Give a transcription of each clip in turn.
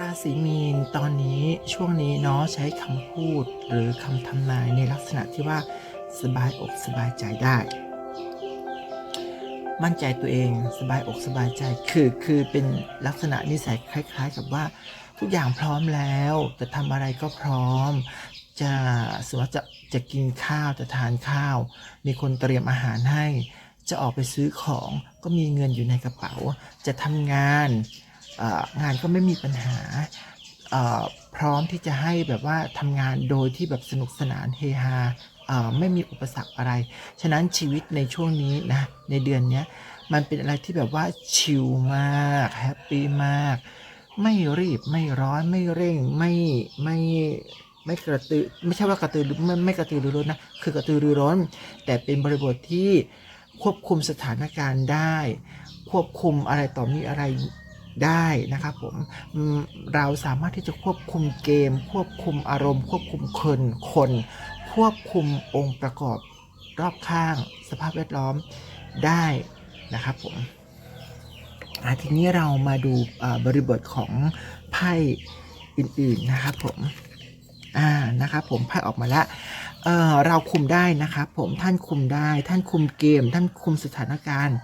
ราศีมีนตอนนี้ช่วงนี้เนาะใช้คำพูดหรือคำทำนายในลักษณะที่ว่าสบายอกสบายใจได้ มั่นใจตัวเองสบายอกสบายใจคือคือเป็นลักษณะนิสัยคล้าย ๆ กับว่าทุกอย่างพร้อมแล้ว จะทำอะไรก็พร้อม จะสมมติว่าจะจะกินข้าวจะทานข้าว มีคนเตรียมอาหารให้ จะออกไปซื้อของก็มีเงินอยู่ในกระเป๋า จะทำงาน งานก็ไม่มีปัญหาพร้อมที่จะให้แบบว่าทำงานโดยที่แบบสนุกสนานเฮฮาไม่มีอุปสรรคอะไร ฉะนั้นชีวิตในช่วงนี้นะในเดือนนี้มันเป็นอะไรที่แบบว่าชิลมากแฮปปี้มาก ไม่รีบไม่ร้อนไม่เร่งไม่ไม่ไม่กระตือไม่ใช่ว่ากระตือรือไม่ไม่กระตือรือร้นนะคือกระตือรือร้น แต่เป็นบริบทที่ควบคุมสถานการณ์ได้ ควบคุมอะไรต่อมีอะไร ได้นะครับผมเราสามารถที่จะควบคุมเกม ควบคุมอารมณ์ ควบคุมคนคน ควบคุมองค์ประกอบรอบข้าง สภาพแวดล้อมได้นะครับผมทีนี้เรามาดูบริบทของไพ่อื่นๆนะครับผมอ่านะครับผมไพ่ออกมาแล้ว เเราคุมได้นะครับผมท่านคุมได้ ท่านคุมเกม ท่านคุมสถานการณ์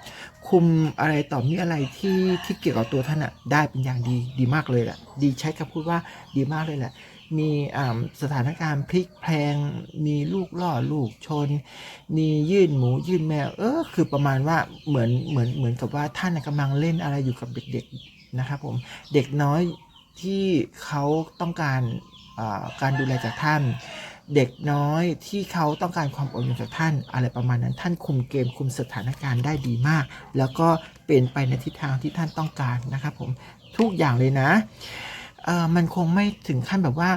คุมอะไรต่อมีอะไรที่ที่เกี่ยวกับตัวท่านอะได้เป็นอย่างดีดีมากเลยแหละดีใช้คำพูดว่าดีมากเลยแหละมีสถานการณ์พลิกแพลง มีลูกล่อลูกชน มียื่นหมูยื่นแมว เออคือประมาณว่าเหมือนเหมือนเหมือนกับว่าท่านกำลังเล่นอะไรอยู่กับเด็กๆนะครับผมเด็กน้อยที่เขาต้องการการดูแลจากท่าน เด็กน้อยที่เขาต้องการความอบอุ่นจากท่าน อะไรประมาณนั้นท่านคุมเกมคุมสถานการณ์ได้ดีมาก แล้วก็เป็นไปในทิศทางที่ท่านต้องการนะครับผมทุกอย่างเลยนะเออมันคงไม่ถึงขั้นแบบว่า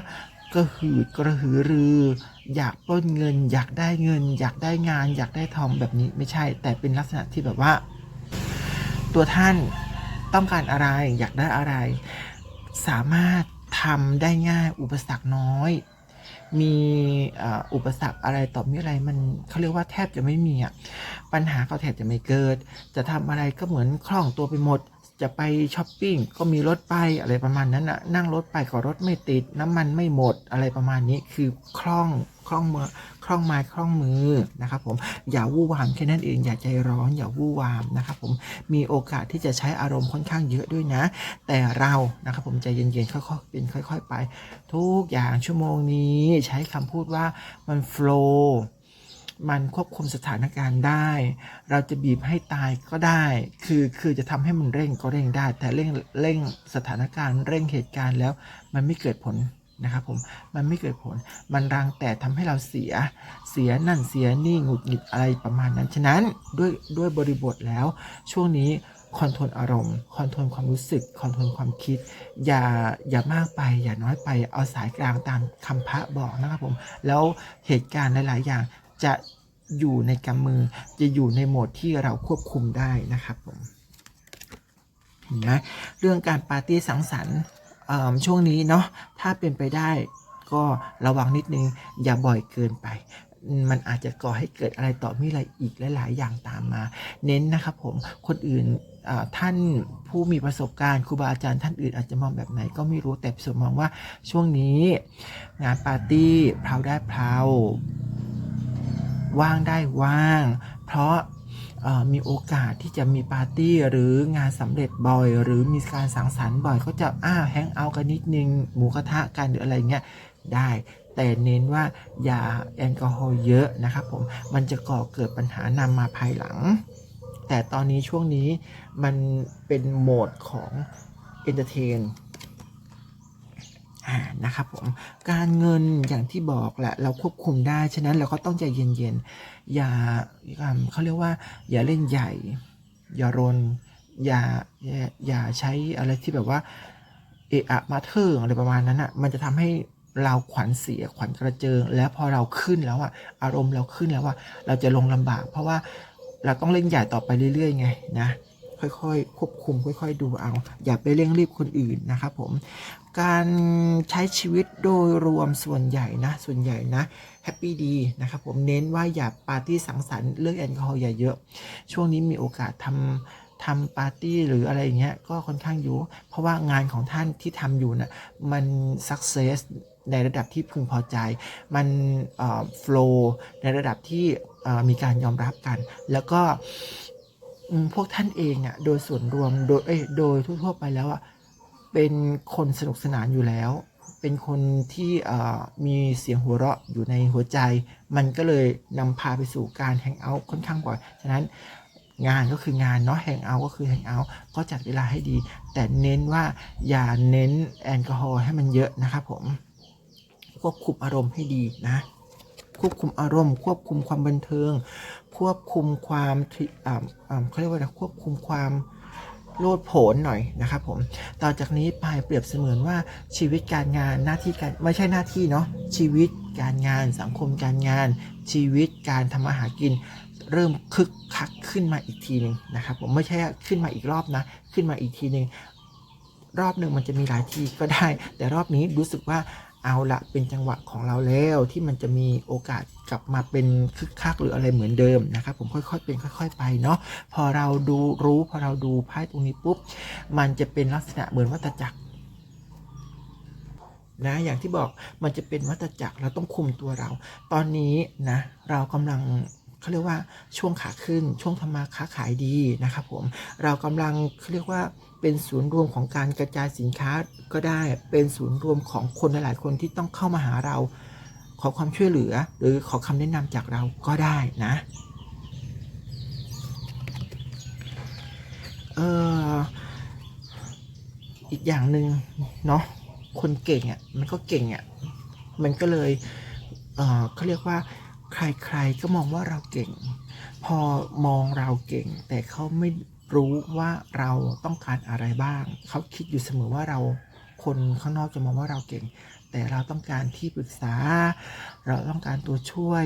กระหืดกระหือรือ อยากปล้นเงิน อยากได้เงิน อยากได้งาน อยากได้ทองแบบนี้ไม่ใช่ แต่เป็นลักษณะที่แบบว่า ตัวท่านต้องการอะไร อยากได้อะไร สามารถทำได้ง่ายอุปสรรคน้อย มีอุปสรรคอะไรต่อมีอะไรมันเขาเรียกว่าแทบจะไม่มีอะปัญหาก็แทบจะไม่เกิด จะทำอะไรก็เหมือนคล่องตัวไปหมด จะไปช้อปปิ้งก็มีรถไปอะไรประมาณนั้นอะนั่งรถไปก็รถไม่ติด น้ำมันไม่หมดอะไรประมาณนี้คือคล่องคล่องมือคล่องไม้คล่องมือนะครับผมอย่าวู่วามแค่นั้นเองอย่าใจร้อนอย่าวู่วามนะครับผมมีโอกาสที่จะใช้อารมณ์ค่อนข้างเยอะด้วยนะ แต่เรานะครับผมใจเย็นๆค่อยๆเป็นค่อย ๆ ไป ทุกอย่างชั่วโมงนี้ใช้คำพูดว่ามันโฟล์ มันควบคุมสถานการณ์ได้ เราจะบีบให้ตายก็ได้ คือคือจะทำให้มันเร่งก็เร่งได้ แต่เร่งเร่งสถานการณ์เร่งเหตุการณ์แล้วมันไม่เกิดผลนะครับผมมันไม่เกิดผล มันรังแต่ทำให้เราเสียเสียนั่นเสียนี่หงุดหงิดอะไรประมาณนั้น ฉะนั้นด้วยด้วยบริบทแล้ว ช่วงนี้คอนโทรลอารมณ์คอนโทรลความรู้สึกคอนโทรลความคิด อย่าอย่ามากไป อย่าน้อยไปเอาสายกลางตามคำพระบอกนะครับผม แล้วเหตุการณ์หลาย ๆ อย่าง จะอยู่ในกำมือจะอยู่ในโหมดที่เราควบคุมได้นะครับผมเห็นไหมเรื่องการปาร์ตี้สังสรรค์ช่วงนี้เนาะถ้าเป็นไปได้ก็ระวังนิดนึงอย่าบ่อยเกินไป มันอาจจะก่อให้เกิดอะไรต่อมีอะไรอีกหลาย ๆ อย่างตามมา เน้นนะครับผมคนอื่นท่านผู้มีประสบการณ์ครูบาอาจารย์ท่านอื่นอาจจะมองแบบไหนก็ไม่รู้แต่ส่วนมองว่าช่วงนี้ งานปาร์ตี้เพลาได้เพลาว ว่างได้ว่าง เพราะมีโอกาสที่จะมีปาร์ตี้หรืองานสำเร็จบ่อย หรือมีการสังสรรค์บ่อยก็จะอ้าวแฮงเอาท์กันนิดนึงหมูกระทะกันหรืออะไรเงี้ยได้ แต่เน้นว่าอย่าแอลกอฮอล์เยอะนะครับผมมันจะก่อเกิดปัญหานำมาภายหลัง แต่ตอนนี้ช่วงนี้มันเป็นโหมดของเอนเตอร์เทน อ่านะครับผมการเงินอย่างที่บอกแหละเราควบคุมได้ฉะนั้นเราก็ต้องใจเย็นๆอย่าเขาเรียกว่า อย่าเล่นใหญ่ อย่ารนอย่าอย่าอย่าใช้อะไรที่แบบว่าเอะอะมาเทิงอะไรประมาณนั้นอะมันจะทำให้เราขวัญเสียขวัญกระเจิง แล้วพอเราขึ้นแล้วอะอารมณ์เราขึ้นแล้วอะเราจะลงลำบาก เพราะว่าเราต้องเล่นใหญ่ต่อไปเรื่อยๆไงนะ ค่อยๆ ควบคุม ค่อย ๆ ดูเอา อย่าไปเร่งรีบคนอื่นนะครับผม การใช้ชีวิตโดยรวมส่วนใหญ่นะ ส่วนใหญ่นะแฮปปี้ดีนะครับผมเน้นว่าอย่าปาร์ตี้สังสรรค์เรื่องแอลกอฮอล์อย่าเยอะ ช่วงนี้มีโอกาสทำทำปาร์ตี้หรืออะไรเงี้ยก็ค่อนข้างอยู่ เพราะว่างานของท่านที่ทำอยู่น่ะมันสักเซสในระดับที่พึงพอใจ มันโฟล์ในระดับที่มีการยอมรับกัน แล้วก็ พวกท่านเองอะโดยส่วนรวมโดยเอ้โดยทั่วๆไปแล้วอะเป็นคนสนุกสนานอยู่แล้ว เป็นคนที่มีเสียงหัวเราะอยู่ในหัวใจ มันก็เลยนำพาไปสู่การแฮงเอาท์ค่อนข้างบ่อยฉะนั้นงานก็คืองานเนาะแฮงเอาท์ก็คือแฮงเอาท์ก็จัดเวลาให้ดี แต่เน้นว่าอย่าเน้นแอลกอฮอล์ให้มันเยอะนะครับผมควบคุมอารมณ์ให้ดีนะ ควบคุมอารมณ์ ควบคุมความบันเทิง ควบคุมความเขาเรียกว่าควบคุมความโลดโผนหน่อยนะครับผม ต่อจากนี้ไปเปรียบเสมือนว่าชีวิตการงานหน้าที่การไม่ใช่หน้าที่เนาะชีวิตการงานสังคมการงาน ชีวิตการทำมาหากิน เริ่มคึกคักขึ้นมาอีกทีหนึ่งนะครับผมไม่ใช่ขึ้นมาอีกรอบนะขึ้นมาอีกทีหนึ่งรอบหนึ่งมันจะมีหลายทีก็ได้ แต่รอบนี้รู้สึกว่า เอาละเป็นจังหวะของเราแล้วที่มันจะมีโอกาสกลับมาเป็นคึกคักหรืออะไรเหมือนเดิมนะครับผมค่อยๆเป็นค่อย ๆ ไปเนาะพอเราดูรู้พอเราดูไพ่ตรงนี้ปุ๊บ มันจะเป็นลักษณะเหมือนวัฏจักรนะอย่างที่บอกมันจะเป็นวัฏจักรเราต้องคุมตัวเรา ตอนนี้นะเรากำลังเขาเรียกว่าช่วงขาขึ้นช่วงทำมาค้าขายดีนะครับผมเรากำลังเขาเรียกว่า เป็นศูนย์รวมของการกระจายสินค้าก็ได้เป็นศูนย์รวมของคนหลายๆคนที่ต้องเข้ามาหาเรา ขอความช่วยเหลือ หรือขอคำแนะนำจากเราก็ได้นะเอออีกอย่างหนึ่งเนาะคนเก่งอะ่ะมันก็เก่งอะ่ะมันก็เลยเออเขาเรียกว่า ใครๆก็มองว่าเราเก่ง พอมองเราเก่ง แต่เขาไม่ รู้ว่าเราต้องการอะไรบ้าง เขาคิดอยู่เสมอว่าเราคนข้างนอกจะมองว่าเราเก่ง แต่เราต้องการที่ปรึกษา เราต้องการตัวช่วย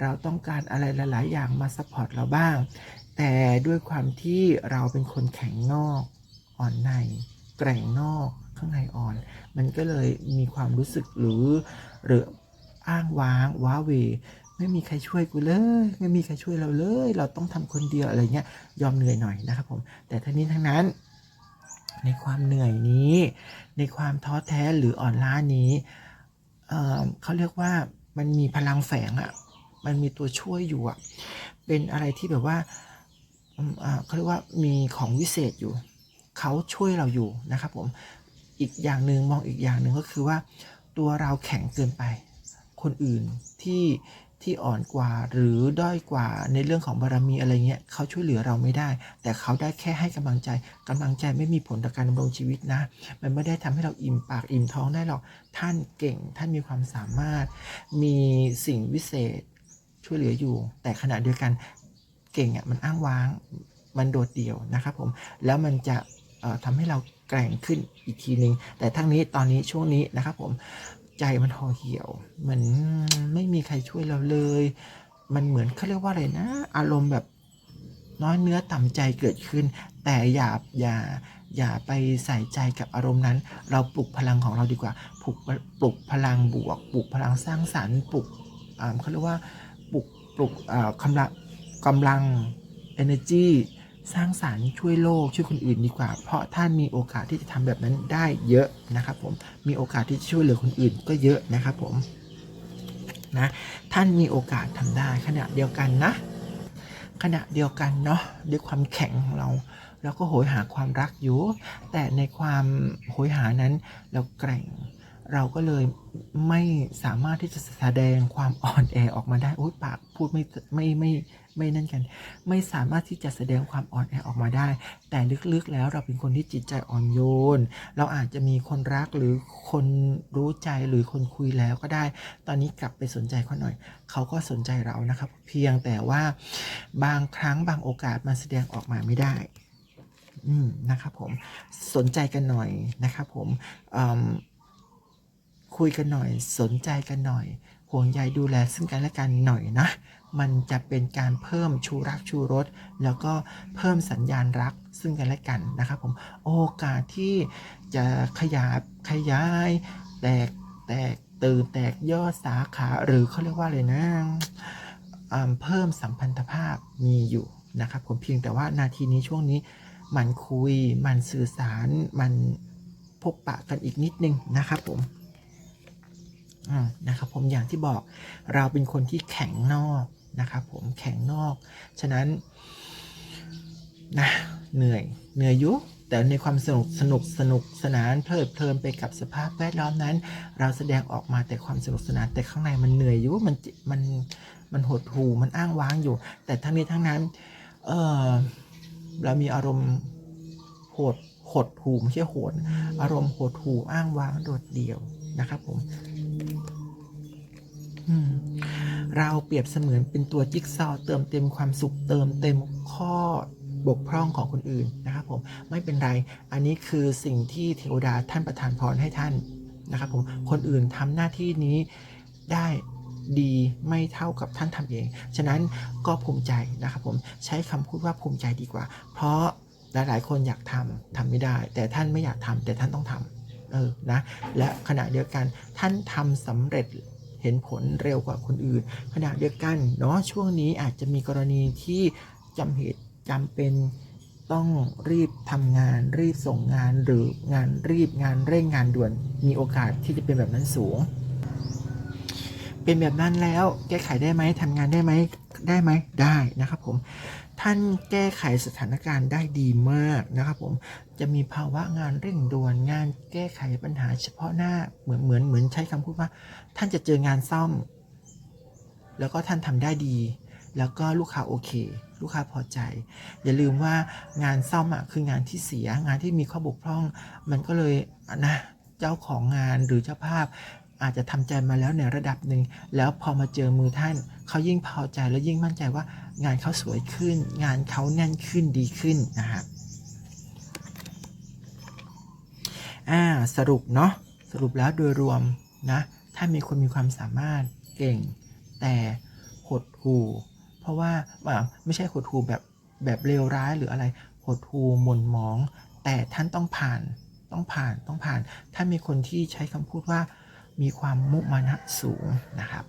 เราต้องการอะไรหลาย ๆ อย่างมาซัพพอร์ตเราบ้าง แต่ด้วยความที่เราเป็นคนแข็งนอกอ่อนใน แกร่งนอกข้างในอ่อน มันก็เลยมีความรู้สึกหรือหรืออ้างว้างว้าเว ไม่มีใครช่วยกูเลย ไม่มีใครช่วยเราเลย เราต้องทำคนเดียวอะไรเงี้ยยอมเหนื่อยหน่อยนะครับผม แต่ทั้งนี้ทั้งนั้น ในความเหนื่อยนี้ ในความท้อแท้หรืออ่อนล้านี้เเขาเรียกว่ามันมีพลังแฝงอะ่ะมันมีตัวช่วยอยู่อะ่ะเป็นอะไรที่แบบว่าเขาเรียกว่ามีของวิเศษอยู่ เขาช่วยเราอยู่นะครับผมอีกอย่างหนึ่งมองอีกอย่างหนึ่งก็คือว่า ตัวเราแข็งเกินไป คนอื่นที่ ที่อ่อนกว่าหรือด้อยกว่าในเรื่องของบารมีอะไรเงี้ยเขาช่วยเหลือเราไม่ได้ แต่เขาได้แค่ให้กำลังใจกำลังใจไม่มีผลต่อการดำรงชีวิตนะ มันไม่ได้ทำให้เราอิ่มปากอิ่มท้องได้หรอกท่านเก่ง ท่านมีความสามารถ มีสิ่งวิเศษช่วยเหลืออยู่ แต่ขณะเดียวกันเก่งอะมันอ้างว้างมันโดดเดี่ยวนะครับผมแล้วมันจะเอ่อทำให้เราแกร่งขึ้นอีกทีนึงแต่ทั้งนี้ตอนนี้ช่วงนี้นะครับผม ใจมันห่อเหี่ยว เหมือนไม่มีใครช่วยเราเลย มันเหมือนเขาเรียกว่าอะไรนะ อารมณ์แบบน้อยเนื้อต่ำใจเกิดขึ้น แต่อย่าอย่าอย่าไปใส่ใจกับอารมณ์นั้น เราปลุกพลังของเราดีกว่าปลุกปลุกพลังบวก ปลุกพลังสร้างสรรค์ ปลุกเขาเรียกว่าปลุกปลุกกำลังกำลัง energy สร้างสารรค์ช่วยโลกช่วยคนอื่นดีกว่า เพราะท่านมีโอกาสที่จะทำแบบนั้นได้เยอะนะครับผมมีโอกาสที่จะช่วยเหลือคนอื่นก็เยอะนะครับผมนะท่านมีโอกาสทำได้ขณะเดียวกันนะ ขณะเดียวกันเนาะด้วยความแข็งของเราเราก็โหยหาความรักอยู่ แต่ในความโหยหานั้นเราแกร่งเราก็เลยไม่สามารถที่จะแสดงความอ่อนแอออกมาได้โอ๊ยปากพูดไม่ไม่ไม่ ไม่นั่นกัน ไม่สามารถที่จะแสดงความอ่อนแอออกมาได้ แต่ลึกๆแล้วเราเป็นคนที่จิตใจอ่อนโยน เราอาจจะมีคนรักหรือคนรู้ใจหรือคนคุยแล้วก็ได้ ตอนนี้กลับไปสนใจเขาหน่อย เขาก็สนใจเรานะครับ เพียงแต่ว่าบางครั้งบางโอกาสมันแสดงออกมาไม่ได้อืมนะครับผมสนใจกันหน่อยนะครับผมมคุยกันหน่อย สนใจกันหน่อยห่วงใยดูแลซึ่งกันและกันหน่อยนะ มันจะเป็นการเพิ่มชูรักชูรสแล้วก็เพิ่มสัญญาณรักซึ่งกันและกันนะครับผมโอกาสที่จะขยับขยายแตกแตกตื่นแตกยอดสาขาหรือเขาเรียกว่าอะไรนะเพิ่มสัมพันธภาพมีอยู่นะครับผมเพียงแต่ว่านาทีนี้ช่วงนี้มันคุยมันสื่อสารมันพบปะกันอีกนิดนึงนะครับผมอืมนะครับผมอย่างที่บอกเราเป็นคนที่แข็งนอก นะครับผมแข็งนอก ฉะนั้นนะเหนื่อยเหนื่อยอยุแต่ในความสนุกสนุกสนุกสนานเพลิดเพลินไปกับสภาพแวดล้อมนั้น เราแสดงออกมาแต่ความสนุกสนานแต่ข้างในมันเหนื่อยอยู่มันมันมันหดหู่มันอ้างว้างอยู่ แต่ทั้งนี้ทั้งนั้นเออเรามีอารมณ์โหดหดหู่ไม่ใช่โหด อารมณ์หดหู่อ้างว้างโดดเดี่ยวนะครับผมอืม เราเปรียบเสมือนเป็นตัวจิ๊กซอว์เติมเต็มความสุขเติมเต็มข้อบกพร่องของคนอื่นนะครับผมไม่เป็นไร อันนี้คือสิ่งที่เทวดาท่านประทานพรให้ท่านนะครับผมคนอื่นทำหน้าที่นี้ได้ดีไม่เท่ากับท่านทำเอง ฉะนั้นก็ภูมิใจนะครับผมใช้คำพูดว่าภูมิใจดีกว่า เพราะหลายๆ คนอยากทำทำไม่ได้ แต่ท่านไม่อยากทำแต่ท่านต้องทำเออนะและขณะเดียวกันท่านทำสำเร็จ เห็นผลเร็วกว่าคนอื่น ขณะเดียวกันเนาะช่วงนี้อาจจะมีกรณีที่จำเหตุจำเป็นต้องรีบทำงานรีบส่งงานหรืองานรีบงานเร่งงานด่วนมีโอกาสที่จะเป็นแบบนั้นสูง เป็นแบบนั้นแล้ว แก้ไขได้ไหมทำงานได้ไหมได้ไหมได้นะครับผมท่านแก้ไขสถานการณ์ได้ดีมากนะครับผมจะมีภาวะงานเร่งด่วนงานแก้ไขปัญหาเฉพาะหน้าเหมือนเหมือนเหมือนใช้คำพูดว่า ท่านจะเจองานซ่อม แล้วก็ท่านทำได้ดี แล้วก็ลูกค้าโอเค ลูกค้าพอใจ อย่าลืมว่างานซ่อมอะคืองานที่เสียงานที่มีข้อบกพร่อง มันก็เลยนะเจ้าของงานหรือเจ้าภาพ อาจจะทำใจมาแล้วในระดับหนึ่ง แล้วพอมาเจอมือท่าน เขายิ่งพอใจและยิ่งมั่นใจว่างานเขาสวยขึ้น งานเขาแน่นขึ้นดีขึ้นนะฮะอ่าสรุปเนาะสรุปแล้วโดยรวมนะถ้ามีคนมีความสามารถเก่ง แต่หดหูเพราะว่าไม่ใช่หดหูแบบแบบเลวร้ายหรืออะไรหดหูหม่นหมอง แต่ท่านต้องผ่านต้องผ่านต้องผ่าน ถ้ามีคนที่ใช้คำพูดว่า มีความมุมานะสูงนะครับ